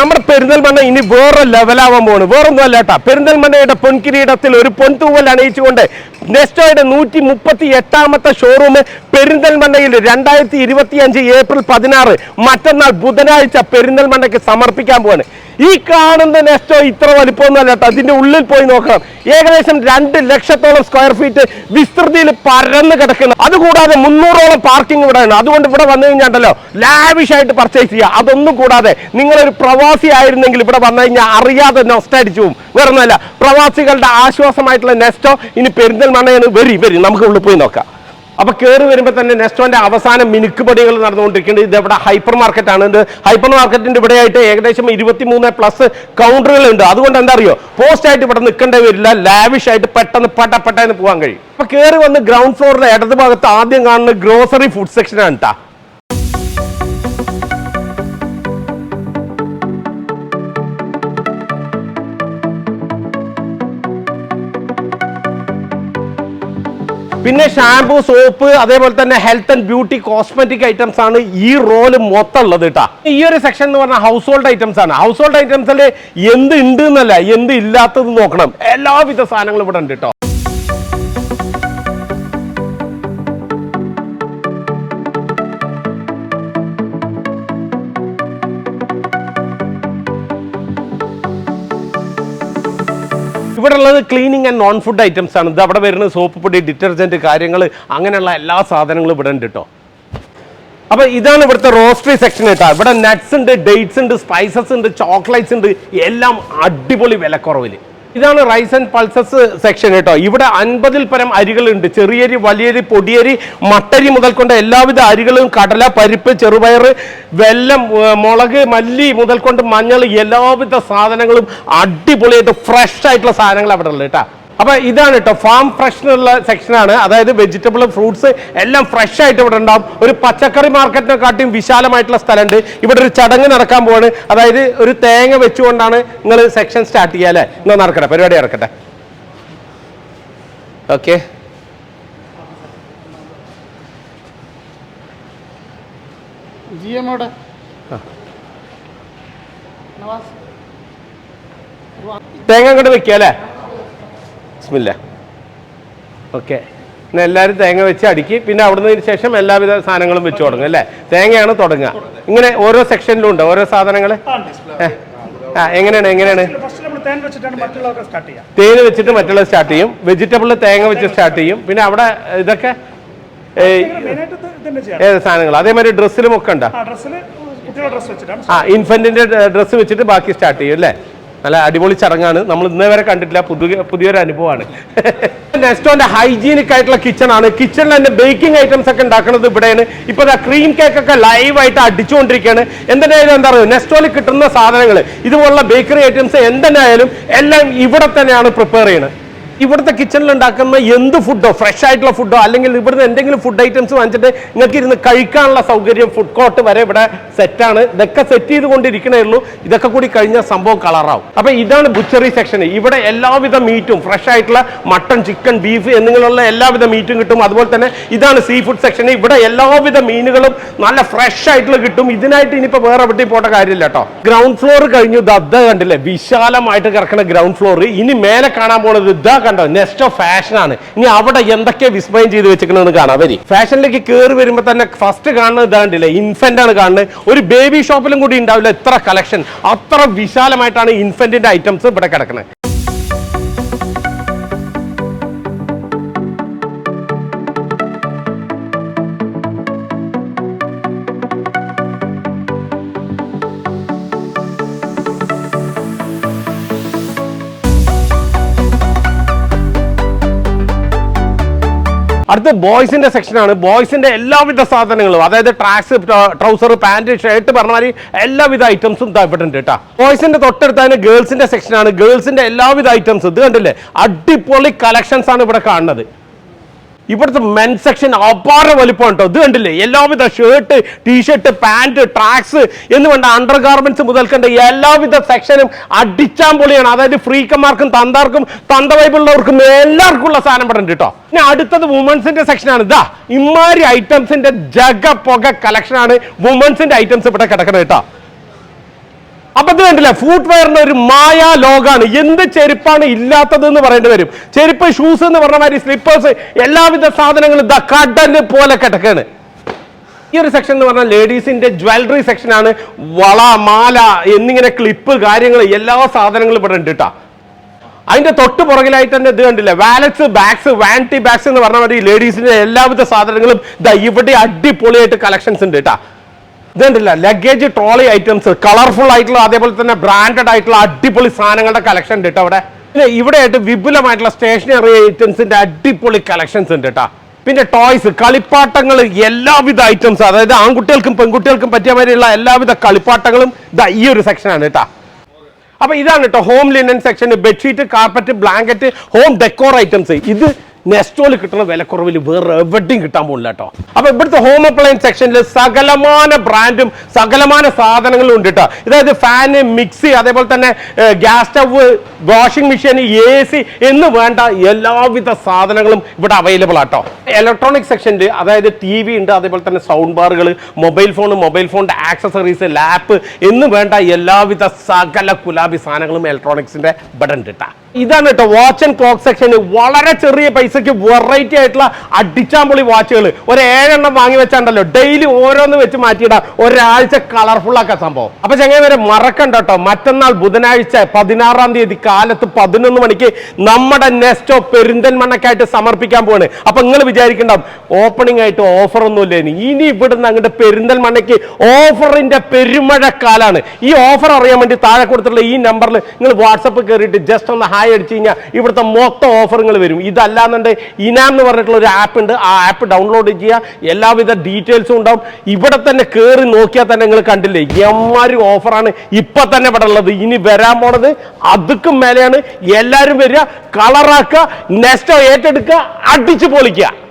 നമ്മുടെ പെരിന്തൽമണ്ണ ഇനി വേറെ ലെവലാവാൻ പോണ്. വേറൊന്നും അല്ല കേട്ടാ പെരിന്തൽമണ്ണയുടെ പൊൻകിരീടത്തിൽ ഒരു പൊൻതൂവൽ അണയിച്ചുകൊണ്ട് നെസ്റ്റോയുടെ നൂറ്റി മുപ്പത്തി എട്ടാമത്തെ ഷോറൂം പെരിന്തൽമണ്ണയിൽ രണ്ടായിരത്തി ഇരുപത്തി അഞ്ച് ഏപ്രിൽ പതിനാറ്. മറ്റന്നാൾ ബുധനാഴ്ച പെരിന്തൽമണ്ണയ്ക്ക് സമർപ്പിക്കാൻ പോവാണ്. ഈ കാണുന്ന നെസ്റ്റോ ഇത്ര വലിപ്പമൊന്നും അല്ല കേട്ടോ. അതിന്റെ ഉള്ളിൽ പോയി നോക്കണം. ഏകദേശം രണ്ട് ലക്ഷത്തോളം സ്ക്വയർ ഫീറ്റ് വിസ്തൃതിയിൽ പരന്ന് കിടക്കുന്നു. അതുകൂടാതെ മുന്നൂറോളം പാർക്കിംഗ് ഇവിടെ ഉണ്ട്. അതുകൊണ്ട് ഇവിടെ വന്നു കഴിഞ്ഞാണ്ടല്ലോ ലാവിഷ് ആയിട്ട് പർച്ചേസ് ചെയ്യുക അതൊന്നും കൂടാതെ നിങ്ങളൊരു പ്രവാസി ആയിരുന്നെങ്കിൽ ഇവിടെ വന്നു കഴിഞ്ഞാൽ അറിയാതെ നെസ്റ്റ് അടിച്ചു പോകും. വേറെ ഒന്നുമല്ല പ്രവാസികളുടെ ആശ്വാസമായിട്ടുള്ള നെസ്റ്റോ ഇനി പെരിന്തൽമണ്ണയാണ് വരി വരി നമുക്ക് ഉള്ളിൽ പോയി നോക്കാം. അപ്പൊ കയറി വരുമ്പോൾ തന്നെ നെസ്റ്റോന്റെ അവസാന മിനുക്ക് പടികൾ നടന്നുകൊണ്ടിരിക്കുന്നത് ഇത് ഇവിടെ ഹൈപ്പർ മാർക്കറ്റ് ആണ്. ഹൈപ്പർ മാർക്കറ്റിന്റെ ഇവിടെയായിട്ട് ഏകദേശം ഇരുപത്തിമൂന്ന് പ്ലസ് കൗണ്ടറുകൾ ഉണ്ട് അതുകൊണ്ട് എന്താ അറിയോ? പോസ്റ്റ് ആയിട്ട് ഇവിടെ നിൽക്കേണ്ടി വരില്ല. ലാവിഷ് ആയിട്ട് പെട്ടെന്ന് പട്ട പെട്ടെന്ന് പോകാൻ കഴിയും. അപ്പൊ കയറി വന്ന് ഗ്രൗണ്ട് ഫ്ലോറിലെ ഇടത് ഭാഗത്ത് ആദ്യം കാണുന്ന ഗ്രോസറി ഫുഡ് സെക്ഷൻ ആണ് കേട്ടാ പിന്നെ ഷാംപൂ സോപ്പ് അതേപോലെ തന്നെ health and beauty cosmetic items ആണ് ഈ റോൽ മൊത്തം ഉള്ളത് കേട്ടാ ഈ ഒരു സെക്ഷൻ എന്ന് പറഞ്ഞാൽ ഹൗസ് ഹോൾഡ് ഐറ്റംസ് ആണ്. ഹൗസ് ഹോൾഡ് ഐറ്റംസിൽ എന്ത് ഉണ്ട് എന്നല്ല എന്ത് ഇല്ലാത്തത് നോക്കണം. എല്ലാവിധ സാധനങ്ങളും ഇവിടെ ഉണ്ട് കേട്ടോ ഇവിടെ ഉള്ളത് cleaning and non food items ആണ്. ഇത് അവിടെ വരുന്ന സോപ്പ് പൊടി ഡിറ്റർജന്റ് കാര്യങ്ങൾ അങ്ങനെയുള്ള എല്ലാ സാധനങ്ങളും ഇവിടെ ഉണ്ട് കേട്ടോ അപ്പൊ ഇതാണ് ഇവിടുത്തെ റോസ്റ്ററി സെക്ഷൻ കേട്ടോ ഇവിടെ നട്ട്സ് ഉണ്ട് ഡേറ്റ്സ് ഉണ്ട് സ്പൈസസ് ഉണ്ട് ചോക്ലേറ്റ്സ് ഉണ്ട് എല്ലാം അടിപൊളി വിലക്കുറവിൽ. ഇതാണ് റൈസ് ആൻഡ് പൾസസ് സെക്ഷൻ കേട്ടോ. ഇവിടെ അൻപതിൽ പരം അരികളുണ്ട്. ചെറിയരി വലിയരി പൊടിയരി മട്ടരി മുതൽ കൊണ്ട് എല്ലാവിധ അരികളും കടല പരിപ്പ് ചെറുപയർ വെല്ലം മുളക് മല്ലി മുതൽ കൊണ്ട് മഞ്ഞൾ എല്ലാവിധ സാധനങ്ങളും അടിപൊളിയായിട്ട് ഫ്രഷ് ആയിട്ടുള്ള സാധനങ്ങൾ അവിടെ ഉള്ളത് കേട്ടോ. അപ്പൊ ഇതാണ് കേട്ടോ ഫാം ഫ്രഷ് എന്നുള്ള സെക്ഷനാണ് അതായത് വെജിറ്റബിൾ ഫ്രൂട്ട്സ് എല്ലാം ഫ്രഷ് ആയിട്ട് ഇവിടെ ഉണ്ടാവും. ഒരു പച്ചക്കറി മാർക്കറ്റിനെ കാട്ടിയും വിശാലമായിട്ടുള്ള സ്ഥലമുണ്ട്. ഇവിടെ ഒരു ചടങ്ങ് നടക്കാൻ പോവാണ്. അതായത് ഒരു തേങ്ങ വെച്ചുകൊണ്ടാണ് നിങ്ങൾ സെക്ഷൻ സ്റ്റാർട്ട് ചെയ്യുക അല്ലേ? എന്നാ നടക്കട്ടെ പരിപാടി നടക്കട്ടെ. ഓക്കെ ജി എമ്മോടെ തേങ്ങ അങ്ങോട്ട് വെക്കുക അല്ലേ? ബിസ്മില്ല ഓക്കെ. പിന്നെ എല്ലാവരും തേങ്ങ വെച്ച് അടുക്കി. പിന്നെ അവിടുന്ന് ശേഷം എല്ലാവിധ സാധനങ്ങളും വെച്ച് തുടങ്ങും അല്ലേ? തേങ്ങയാണ് തുടങ്ങുക. ഇങ്ങനെ ഓരോ സെക്ഷനിലും ഉണ്ട്? ഓരോ സാധനങ്ങൾ ആ എങ്ങനെയാണ് എങ്ങനെയാണ്? തേൻ വെച്ചിട്ടാണ് മറ്റുള്ളവർക്ക് സ്റ്റാർട്ട് ചെയ്യാം തേന് വെച്ചിട്ട് മറ്റുള്ളത് സ്റ്റാർട്ട് ചെയ്യും. വെജിറ്റബിളിൽ തേങ്ങ വെച്ച് സ്റ്റാർട്ട് ചെയ്യും. പിന്നെ അവിടെ ഇതൊക്കെ ഏത് സാധനങ്ങൾ അതേമാതിരി ഡ്രസ്സിലും ഒക്കെ ഉണ്ടോ? ആ ഇൻഫന്റിന്റെ ഡ്രസ്സ് വെച്ചിട്ട് ബാക്കി സ്റ്റാർട്ട് ചെയ്യും അല്ലേ? നല്ല അടിപൊളി ചടങ്ങാണ്. നമ്മൾ ഇന്നേ വരെ കണ്ടിട്ടില്ല. പുതിയ പുതിയൊരു അനുഭവമാണ്. നെസ്റ്റോന്റെ ഹൈജീനിക് ആയിട്ടുള്ള കിച്ചൺ ആണ് കിച്ചണിൽ തന്നെ ബേക്കിംഗ് ഐറ്റംസ് ഒക്കെ ഉണ്ടാക്കുന്നത് ഇവിടെയാണ്. ഇപ്പൊ ക്രീം കേക്ക് ഒക്കെ ലൈവ് ആയിട്ട് അടിച്ചുകൊണ്ടിരിക്കുകയാണ്. എന്തിനായാലും എന്താ പറയുക നെസ്റ്റോയിൽ കിട്ടുന്ന സാധനങ്ങൾ ഇതുപോലുള്ള ബേക്കറി ഐറ്റംസ് എന്തിനായാലും എല്ലാം ഇവിടെ തന്നെയാണ് പ്രിപ്പയർ ചെയ്യുന്നത്. ഇവിടുത്തെ കിച്ചണിൽ ഉണ്ടാക്കുന്ന എന്ത് ഫുഡോ ഫ്രഷ് ആയിട്ടുള്ള ഫുഡോ അല്ലെങ്കിൽ ഇവിടുന്ന് എന്തെങ്കിലും ഫുഡ് ഐറ്റംസ് വാങ്ങിച്ചിട്ട് നിങ്ങൾക്ക് ഇരുന്ന് കഴിക്കാനുള്ള സൗകര്യം ഫുഡ് കോർട്ട് വരെ ഇവിടെ സെറ്റാണ് ഇതൊക്കെ സെറ്റ് ചെയ്തുകൊണ്ടിരിക്കണേ ഉള്ളൂ. ഇതൊക്കെ കൂടി കഴിഞ്ഞാൽ സംഭവം കളറാവും. അപ്പൊ ഇതാണ് ബുച്ചറി സെക്ഷൻ ഇവിടെ എല്ലാവിധ മീറ്റും ഫ്രഷ് ആയിട്ടുള്ള മട്ടൺ ചിക്കൻ ബീഫ് എന്നിങ്ങനെയുള്ള എല്ലാവിധ മീറ്റും കിട്ടും. അതുപോലെ തന്നെ ഇതാണ് സീ ഫുഡ് സെക്ഷൻ ഇവിടെ എല്ലാവിധ മീനുകളും നല്ല ഫ്രഷ് ആയിട്ടുള്ള കിട്ടും. ഇതിനായിട്ട് ഇനിയിപ്പോ വേറെ എവിടെയും പോട്ട കാര്യമില്ല കേട്ടോ. ഗ്രൗണ്ട് ഫ്ലോർ കഴിഞ്ഞു. ദ കണ്ടില്ലേ? വിശാലമായിട്ട് കിടക്കുന്ന ഗ്രൗണ്ട് ഫ്ലോർ ഇനി മേലെ കാണാൻ പോണത് ഇതാ കണ്ടോ? നെസ്റ്റ് ഓഫ് ഫാഷൻ ആണ്. ഇനി അവിടെ എന്തൊക്കെ വിസ്മയം ചെയ്ത് വെച്ചിരിക്കണമെന്ന് കാണാം. വരി. ഫാഷനിലേക്ക് കയറി വരുമ്പോൾ തന്നെ ഫസ്റ്റ് കാണുന്നത് ഇതാണ്ടില്ലേ? ഇൻഫന്റ് ആണ് കാണുന്നത്. ഒരു ബേബി ഷോപ്പിലും കൂടി ഉണ്ടാവില്ല ഇത്ര കളക്ഷൻ അത്ര വിശാലമായിട്ടാണ് ഇൻഫന്റിന്റെ ഐറ്റംസ് ഇവിടെ കിടക്കുന്നത് അടുത്ത ബോയ്സിന്റെ സെക്ഷനാണ്. ബോയ്സിന്റെ എല്ലാവിധ സാധനങ്ങളും. അതായത് ട്രാക്സ് ട്രൗസർ പാന്റ് ഷർട്ട് പറഞ്ഞമാതിരി എല്ലാവിധ ഐറ്റംസും ഉണ്ട് കേട്ടോ. ബോയ്സിന്റെ തൊട്ടടുത്താണ് ഗേൾസിന്റെ സെക്ഷനാണ്. ഗേൾസിന്റെ എല്ലാവിധ ഐറ്റംസ്. ഇത് കണ്ടില്ലേ? അടിപൊളി കളക്ഷൻസ് ആണ് ഇവിടെ കാണുന്നത്. ഇവിടുത്തെ മെൻ സെക്ഷൻ അപാര വലിപ്പം കേട്ടോ ഇത് കണ്ടില്ലേ? എല്ലാവിധ ഷർട്ട് ടീഷർട്ട് പാന്റ് ട്രാക്സ് എന്ന് വേണ്ട അണ്ടർ ഗാർമെന്റ്സ് മുതൽ കണ്ട എല്ലാവിധ സെക്ഷനും അടിച്ചാൻ പൊളിയാണ്. അതായത് ഫ്രീക്കന്മാർക്കും തന്താർക്കും തന്ത വൈബുള്ളവർക്കും എല്ലാവർക്കും ഉള്ള സാധനം ഇവിടെ കേട്ടോ. പിന്നെ അടുത്തത് വുമൻസിന്റെ സെക്ഷനാണ് ഇതാ ഇമാരി ഐറ്റംസിന്റെ ജഗ പുക കളക്ഷനാണ് വുമൻസിന്റെ ഐറ്റംസ് ഇവിടെ കിടക്കുന്നത് കേട്ടോ. അപ്പൊ ഇത് കണ്ടില്ല? ഫുട് വെയറിന്റെ ഒരു മായാ ലോകാണ്. എന്ത് ചെരുപ്പാണ് ഇല്ലാത്തത് എന്ന് പറയേണ്ടി വരും. ചെരുപ്പ് ഷൂസ് എന്ന് പറഞ്ഞ മാതിരി സ്ലിപ്പേഴ്സ് എല്ലാവിധ സാധനങ്ങളും ഇതാ കടൽ പോലെ കിടക്കാണ്. ഈ ഒരു സെക്ഷൻ എന്ന് പറഞ്ഞാൽ ലേഡീസിന്റെ ജ്വല്ലറി സെക്ഷനാണ് വള മാല എന്നിങ്ങനെ ക്ലിപ്പ് കാര്യങ്ങൾ എല്ലാ സാധനങ്ങളും ഇവിടെ ഉണ്ട് കേട്ടോ അതിന്റെ തൊട്ട് പുറകിലായിട്ട് തന്നെ ഇത് കണ്ടില്ലേ? വാലറ്റ്സ് ബാഗ്സ് വാന്റി ബാഗ്സ് എന്ന് പറഞ്ഞ മാതിരി ലേഡീസിന്റെ എല്ലാവിധ സാധനങ്ങളും ഇവിടെ അടിപൊളിയായിട്ട് കളക്ഷൻസ് ഉണ്ട് കേട്ടോ ഇതുണ്ടല്ല ലഗേജ് ട്രോളി ഐറ്റംസ് കളർഫുൾ ആയിട്ടുള്ള അതേപോലെ തന്നെ ബ്രാൻഡഡ് ആയിട്ടുള്ള അടിപൊളി സാധനങ്ങളുടെ കളക്ഷൻ ഉണ്ട് കേട്ടോ അവിടെ. പിന്നെ ഇവിടെ ആയിട്ട് വിപുലമായിട്ടുള്ള സ്റ്റേഷനറി ഐറ്റംസിന്റെ അടിപൊളി കളക്ഷൻസ് ഉണ്ട് കേട്ടോ പിന്നെ ടോയ്സ് കളിപ്പാട്ടങ്ങൾ എല്ലാവിധ ഐറ്റംസ് അതായത് ആൺകുട്ടികൾക്കും പെൺകുട്ടികൾക്കും പറ്റിയ മാതിരിയുള്ള എല്ലാവിധ കളിപ്പാട്ടങ്ങളും ഇതാ ഈ ഒരു സെക്ഷനാണ് കേട്ടോ അപ്പൊ ഇതാണ് കേട്ടോ home linen section bedsheet carpet blanket home decor items ഇത് നെസ്റ്റോയിൽ കിട്ടുന്ന വിലക്കുറവിൽ വേറെ എവിടെയും കിട്ടാൻ പോകില്ല കേട്ടോ അപ്പൊ ഇവിടുത്തെ ഹോം അപ്ലയൻസ് സെക്ഷനിൽ സകലമാന ബ്രാൻഡും സകലമാന സാധനങ്ങളും ഉണ്ട് കേട്ടോ അതായത് ഫാന് മിക്സി അതേപോലെ തന്നെ gas stove washing machine A C എന്ന് വേണ്ട എല്ലാവിധ സാധനങ്ങളും ഇവിടെ അവൈലബിൾ ആട്ടോ ഇലക്ട്രോണിക് സെക്ഷനിൽ അതായത് ടി വി ഉണ്ട് അതേപോലെ തന്നെ സൗണ്ട് ബാറുകൾ മൊബൈൽ ഫോൺ മൊബൈൽ ഫോണിന്റെ ആക്സസറീസ് ലാപ്പ് എന്ന് വേണ്ട എല്ലാവിധ സകല കുലാബി സാധനങ്ങളും ഇലക്ട്രോണിക്സിന്റെ ഇവിടെ ഉണ്ട് കേട്ടോ ഇതാണ് കേട്ടോ വാച്ച് ആൻഡ് ക്ലോക്ക് സെക്ഷൻ വളരെ ചെറിയ പൈസയ്ക്ക് വെറൈറ്റി ആയിട്ടുള്ള അടിച്ചാമ്പൊളി വാച്ചുകൾ ഒരു ഏഴെണ്ണം വാങ്ങി വെച്ചാണ്ടല്ലോ. ഡെയിലി ഓരോന്ന് വെച്ച് മാറ്റിയിടാം. ഒരാഴ്ച കളർഫുൾ ആക്കാൻ സംഭവം. അപ്പൊ ചെങ്ങനെ വരെ മറക്കണ്ട കേട്ടോ മറ്റന്നാൾ ബുധനാഴ്ച പതിനാറാം തീയതി കാലത്ത് പതിനൊന്ന് മണിക്ക് നമ്മുടെ നെസ്റ്റോ പെരിന്തൽമണ്ണക്കായിട്ട് സമർപ്പിക്കാൻ പോവാണ്. അപ്പൊ നിങ്ങൾ വിചാരിക്കണ്ട ഓപ്പണിംഗ് ആയിട്ട് ഓഫർ ഒന്നുമില്ല ഇനി ഇവിടുന്ന് അങ്ങോട്ട് പെരിന്തൽമണ്ണയ്ക്ക് ഓഫറിന്റെ പെരുമഴക്കാലാണ്. ഈ ഓഫർ അറിയാൻ വേണ്ടി താഴെ കൊടുത്തിട്ടുള്ള ഈ നമ്പറിൽ നിങ്ങൾ വാട്സപ്പ് കയറിയിട്ട് ജസ്റ്റ് ഒന്ന് ഹായ് അടിച്ചു കഴിഞ്ഞാൽ ഇവിടുത്തെ മൊത്തം ഓഫറുകൾ വരും. ഇതല്ലാന്നുണ്ട് ഇനാം എന്ന് പറഞ്ഞിട്ടുള്ള ഒരു ആപ്പ് ഉണ്ട്. ആ ആപ്പ് ഡൗൺലോഡ് ചെയ്യുക എല്ലാവിധ ഡീറ്റെയിൽസും ഉണ്ടാവും. ഇവിടെ തന്നെ കയറി നോക്കിയാൽ തന്നെ നിങ്ങൾ കണ്ടില്ലേ? എമ്മാരും ഓഫറാണ് ഇപ്പൊ തന്നെ ഇവിടെ ഉള്ളത്. ഇനി വരാൻ പോണത് അതുക്കും മേലെയാണ്. എല്ലാവരും വരിക കളറാക്കുക നെക്സ്റ്റ് ഏറ്റെടുക്കുക അടിച്ചു പൊളിക്കുക.